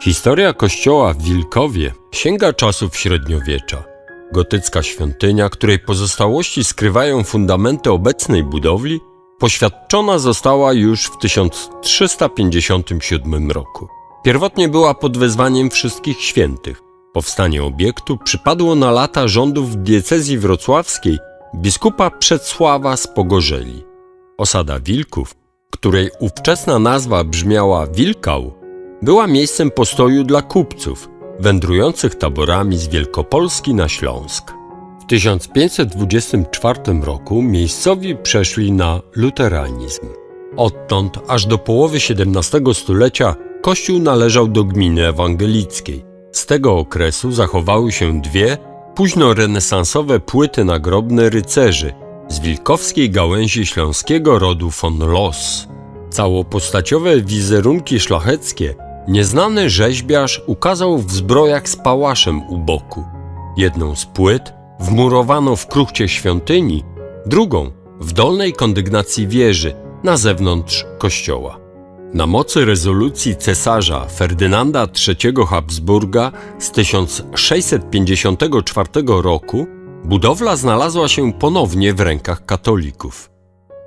Historia kościoła w Wilkowie sięga czasów średniowiecza. Gotycka świątynia, której pozostałości skrywają fundamenty obecnej budowli, poświadczona została już w 1357 roku. Pierwotnie była pod wezwaniem wszystkich świętych. Powstanie obiektu przypadło na lata rządów diecezji wrocławskiej biskupa Przedsława z Pogorzeli. Osada Wilków, której ówczesna nazwa brzmiała Wilkał, była miejscem postoju dla kupców wędrujących taborami z Wielkopolski na Śląsk. W 1524 roku miejscowi przeszli na luteranizm. Odtąd aż do połowy XVII stulecia kościół należał do gminy ewangelickiej. Z tego okresu zachowały się dwie późnorenesansowe płyty nagrobne rycerzy z wilkowskiej gałęzi śląskiego rodu von Loss. Całopostaciowe wizerunki szlacheckie nieznany rzeźbiarz ukazał w zbrojach z pałaszem u boku. Jedną z płyt wmurowano w kruchcie świątyni, drugą w dolnej kondygnacji wieży na zewnątrz kościoła. Na mocy rezolucji cesarza Ferdynanda III Habsburga z 1654 roku budowla znalazła się ponownie w rękach katolików.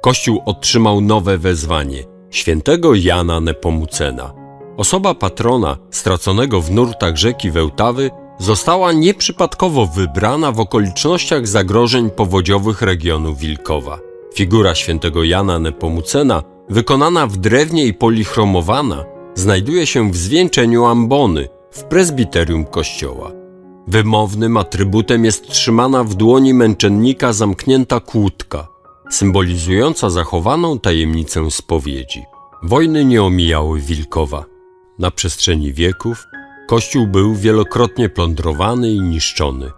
Kościół otrzymał nowe wezwanie świętego Jana Nepomucena. Osoba patrona straconego w nurtach rzeki Wełtawy została nieprzypadkowo wybrana w okolicznościach zagrożeń powodziowych regionu Wilkowa. Figura świętego Jana Nepomucena, wykonana w drewnie i polichromowana, znajduje się w zwieńczeniu ambony w prezbiterium kościoła. Wymownym atrybutem jest trzymana w dłoni męczennika zamknięta kłódka, symbolizująca zachowaną tajemnicę spowiedzi. Wojny nie omijały Wilkowa. Na przestrzeni wieków kościół był wielokrotnie plądrowany i niszczony.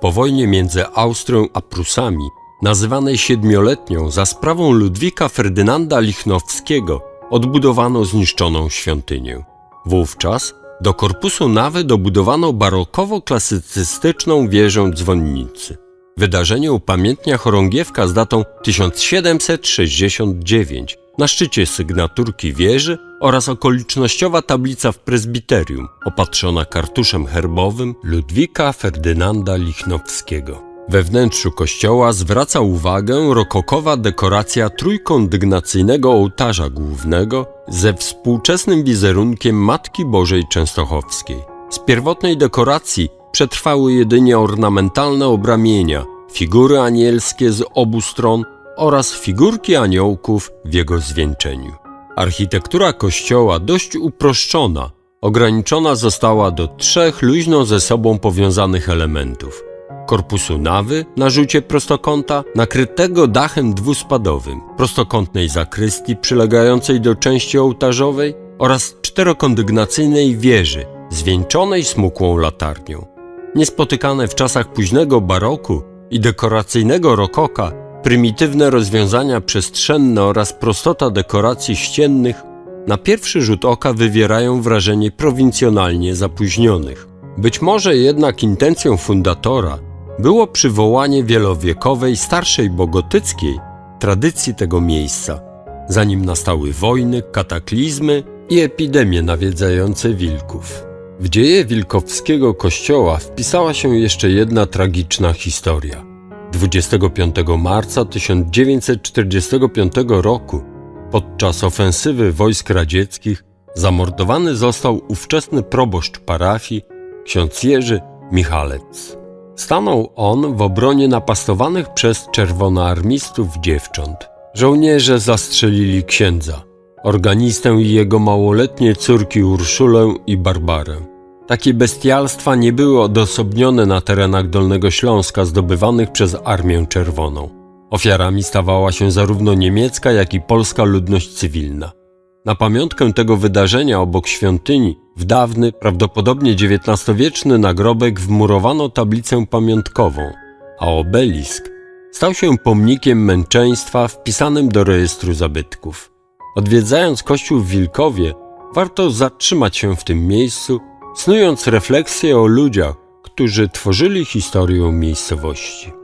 Po wojnie między Austrią a Prusami, nazywanej siedmioletnią za sprawą Ludwika Ferdynanda Lichnowskiego, odbudowano zniszczoną świątynię. Wówczas do korpusu nawy dobudowano barokowo-klasycystyczną wieżę dzwonnicy. Wydarzenie upamiętnia chorągiewka z datą 1769, na szczycie sygnaturki wieży oraz okolicznościowa tablica w prezbiterium, opatrzona kartuszem herbowym Ludwika Ferdynanda Lichnowskiego. We wnętrzu kościoła zwraca uwagę rokokowa dekoracja trójkondygnacyjnego ołtarza głównego ze współczesnym wizerunkiem Matki Bożej Częstochowskiej. Z pierwotnej dekoracji przetrwały jedynie ornamentalne obramienia, figury anielskie z obu stron oraz figurki aniołków w jego zwieńczeniu. Architektura kościoła dość uproszczona, ograniczona została do trzech luźno ze sobą powiązanych elementów. Korpusu nawy na rzucie prostokąta, nakrytego dachem dwuspadowym, prostokątnej zakrystii przylegającej do części ołtarzowej oraz czterokondygnacyjnej wieży, zwieńczonej smukłą latarnią. Niespotykane w czasach późnego baroku i dekoracyjnego rokoka, prymitywne rozwiązania przestrzenne oraz prostota dekoracji ściennych na pierwszy rzut oka wywierają wrażenie prowincjonalnie zapóźnionych. Być może jednak intencją fundatora było przywołanie wielowiekowej, starszej bogotyckiej tradycji tego miejsca, zanim nastały wojny, kataklizmy i epidemie nawiedzające wilków. W dzieje wilkowskiego kościoła wpisała się jeszcze jedna tragiczna historia. 25 marca 1945 roku podczas ofensywy wojsk radzieckich zamordowany został ówczesny proboszcz parafii ksiądz Jerzy Michalec. Stanął on w obronie napastowanych przez czerwonoarmistów dziewcząt. Żołnierze zastrzelili księdza, organistę i jego małoletnie córki Urszulę i Barbarę. Takie bestialstwa nie były odosobnione na terenach Dolnego Śląska zdobywanych przez Armię Czerwoną. Ofiarami stawała się zarówno niemiecka, jak i polska ludność cywilna. Na pamiątkę tego wydarzenia obok świątyni w dawny, prawdopodobnie XIX-wieczny nagrobek wmurowano tablicę pamiątkową, a obelisk stał się pomnikiem męczeństwa wpisanym do rejestru zabytków. Odwiedzając kościół w Wilkowie, warto zatrzymać się w tym miejscu, snując refleksję o ludziach, którzy tworzyli historię miejscowości.